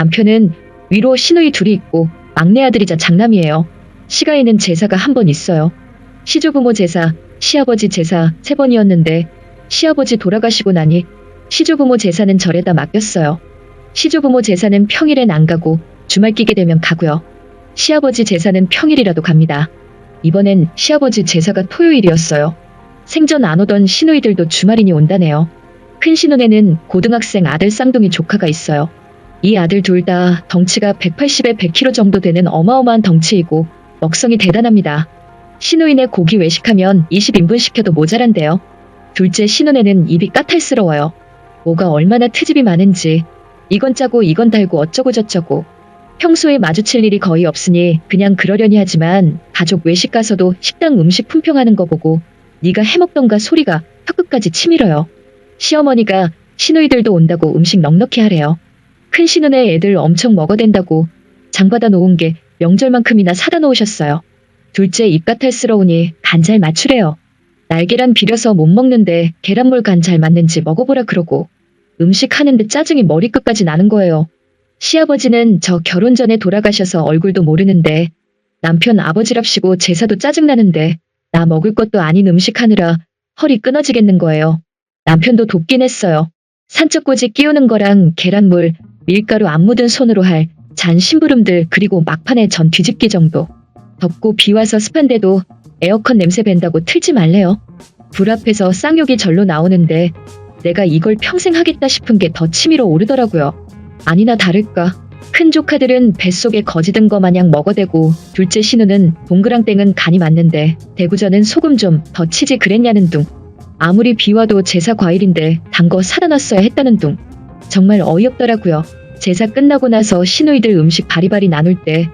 남편은 위로 시누이 둘이 있고 막내 아들이자 장남이에요. 시가에는 제사가 한 번 있어요. 시조부모 제사, 시아버지 제사 세 번이었는데 시아버지 돌아가시고 나니 시조부모 제사는 절에다 맡겼어요. 시조부모 제사는 평일엔 안 가고 주말 끼게 되면 가고요. 시아버지 제사는 평일이라도 갑니다. 이번엔 시아버지 제사가 토요일이었어요. 생전 안 오던 시누이들도 주말이니 온다네요. 큰 시눈에는 고등학생 아들 쌍둥이 조카가 있어요. 이 아들 둘 다 덩치가 180에 100kg 정도 되는 어마어마한 덩치이고 먹성이 대단합니다. 시누이네 고기 외식하면 20인분 시켜도 모자란대요. 둘째 시눈에는 입이 까탈스러워요. 뭐가 얼마나 트집이 많은지 이건 짜고 이건 달고 어쩌고 저쩌고 평소에 마주칠 일이 거의 없으니 그냥 그러려니 하지만 가족 외식 가서도 식당 음식 품평하는 거 보고 네가 해먹던가 소리가 혀끝까지 치밀어요. 시어머니가 시누이들도 온다고 음식 넉넉히 하래요. 큰 시누네 애들 엄청 먹어댄다고 장 받아 놓은 게 명절만큼이나 사다 놓으셨어요. 둘째 입가탈스러우니 간 잘 맞추래요. 날계란 비려서 못 먹는데 계란물 간 잘 맞는지 먹어보라 그러고 음식 하는데 짜증이 머리끝까지 나는 거예요. 시아버지는 저 결혼 전에 돌아가셔서 얼굴도 모르는데 남편 아버지랍시고 제사도 짜증나는데 나 먹을 것도 아닌 음식 하느라 허리 끊어지겠는 거예요. 남편도 돕긴 했어요. 산적꽂이 끼우는 거랑 계란물, 밀가루 안 묻은 손으로 할 잔 심부름들 그리고 막판에 전 뒤집기 정도. 덥고 비 와서 습한데도 에어컨 냄새 밴다고 틀지 말래요. 불 앞에서 쌍욕이 절로 나오는데 내가 이걸 평생 하겠다 싶은 게 더 치밀어 오르더라고요. 아니나 다를까. 큰 조카들은 뱃속에 거지 든 거 마냥 먹어대고 둘째 신우는 동그랑땡은 간이 맞는데 대구전은 소금 좀 더 치지 그랬냐는 둥. 아무리 비 와도 제사 과일인데 단 거 사다 놨어야 했다는 둥. 정말 어이없더라고요. 제사 끝나고 나서 시누이들 음식 바리바리 나눌 때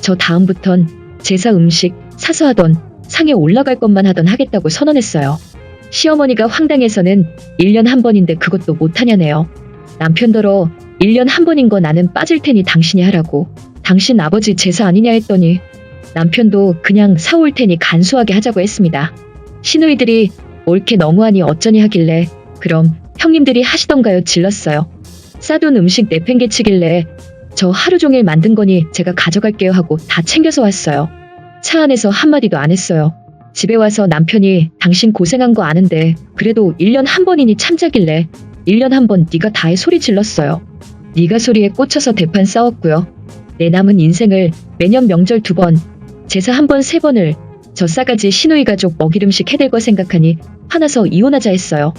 저 다음부턴 제사 음식 사서 하던 상에 올라갈 것만 하던 하겠다고 선언했어요. 시어머니가 황당해서는 1년 한 번인데 그것도 못하냐네요. 남편더러 1년 한 번인 거 나는 빠질 테니 당신이 하라고. 당신 아버지 제사 아니냐 했더니 남편도 그냥 사올 테니 간소하게 하자고 했습니다. 시누이들이 옳게 너무하니 어쩌니 하길래 그럼 형님들이 하시던가요 질렀어요. 싸둔 음식 내팽개치길래 저 하루 종일 만든 거니 제가 가져갈게요 하고 다 챙겨서 왔어요. 차 안에서 한마디도 안 했어요. 집에 와서 남편이 당신 고생한 거 아는데 그래도 1년 한 번이니 참자길래 1년 한 번 네가 다해 소리 질렀어요. 네가 소리에 꽂혀서 대판 싸웠고요. 내 남은 인생을 매년 명절 두 번, 제사 한 번 세 번을 저 싸가지 시누이 가족 먹일 음식 해댈 거 생각하니 화나서 이혼하자 했어요.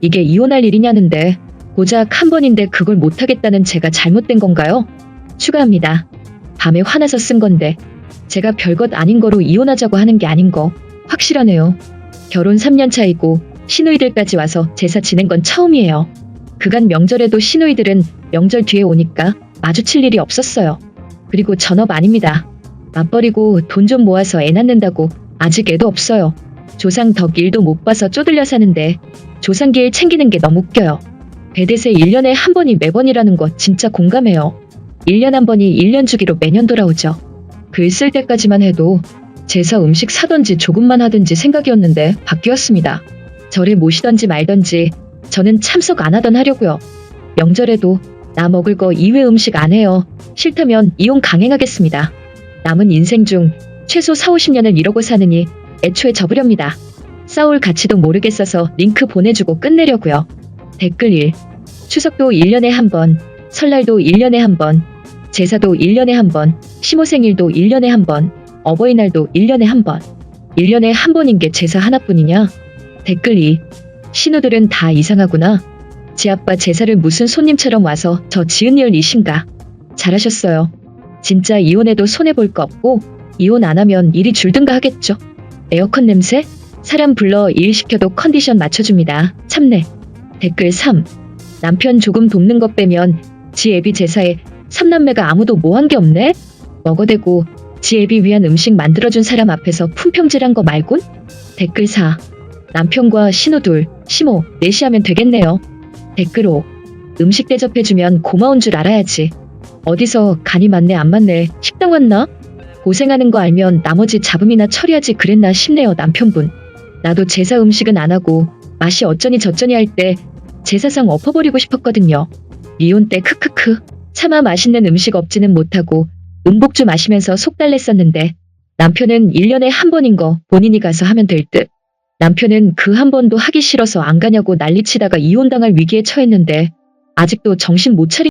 이게 이혼할 일이냐는데 고작 한 번인데 그걸 못하겠다는 제가 잘못된 건가요? 추가합니다. 밤에 화나서 쓴 건데 제가 별것 아닌 거로 이혼하자고 하는 게 아닌 거 확실하네요. 결혼 3년 차이고 시누이들까지 와서 제사 지낸 건 처음이에요. 그간 명절에도 시누이들은 명절 뒤에 오니까 마주칠 일이 없었어요. 그리고 전업 아닙니다. 맞벌이고 돈 좀 모아서 애 낳는다고 아직 애도 없어요. 조상 덕 일도 못 봐서 쪼들려 사는데 조상기일 챙기는 게 너무 웃겨요. 배댓에 1년에 한 번이 매번이라는 거 진짜 공감해요. 1년 한 번이 1년 주기로 매년 돌아오죠. 글 쓸 때까지만 해도 제사 음식 사던지 조금만 하든지 생각이었는데 바뀌었습니다. 절에 모시던지 말던지 저는 참석 안 하던 하려고요. 명절에도 나 먹을 거 이외 음식 안 해요. 싫다면 이혼 강행하겠습니다. 남은 인생 중 최소 4, 50년을 이러고 사느니 애초에 접으렵니다. 싸울 가치도 모르겠어서 링크 보내주고 끝내려고요. 댓글 1. 추석도 1년에 한 번, 설날도 1년에 한 번, 제사도 1년에 한 번, 시모생일도 1년에 한 번, 어버이날도 1년에 한 번. 1년에 한 번인 게 제사 하나뿐이냐? 댓글 2. 신우들은 다 이상하구나. 지 아빠 제사를 무슨 손님처럼 와서 저 지은이을 이신가. 잘하셨어요. 진짜 이혼해도 손해볼 거 없고 이혼 안 하면 일이 줄든가 하겠죠. 에어컨 냄새? 사람 불러 일 시켜도 컨디션 맞춰줍니다. 참네. 댓글 3. 남편 조금 돕는 것 빼면 지 애비 제사에 삼남매가 아무도 뭐 한 게 없네? 먹어대고 지 애비 위한 음식 만들어준 사람 앞에서 품평질한 거 말곤? 댓글 4. 남편과 신우 둘, 시모, 넷이 하면 되겠네요. 댓글 5. 음식 대접해주면 고마운 줄 알아야지. 어디서 간이 맞네 안 맞네 식당 왔나? 고생하는 거 알면 나머지 잡음이나 처리하지 그랬나 싶네요 남편분. 나도 제사 음식은 안 하고 맛이 어쩌니 저쩌니 할 때 제사상 엎어버리고 싶었거든요. 이혼 때 크크크. 차마 맛있는 음식 없지는 못하고 음복주 마시면서 속 달랬었는데 남편은 1년에 한 번인 거 본인이 가서 하면 될 듯. 남편은 그 한 번도 하기 싫어서 안 가냐고 난리치다가 이혼당할 위기에 처했는데 아직도 정신 못 차리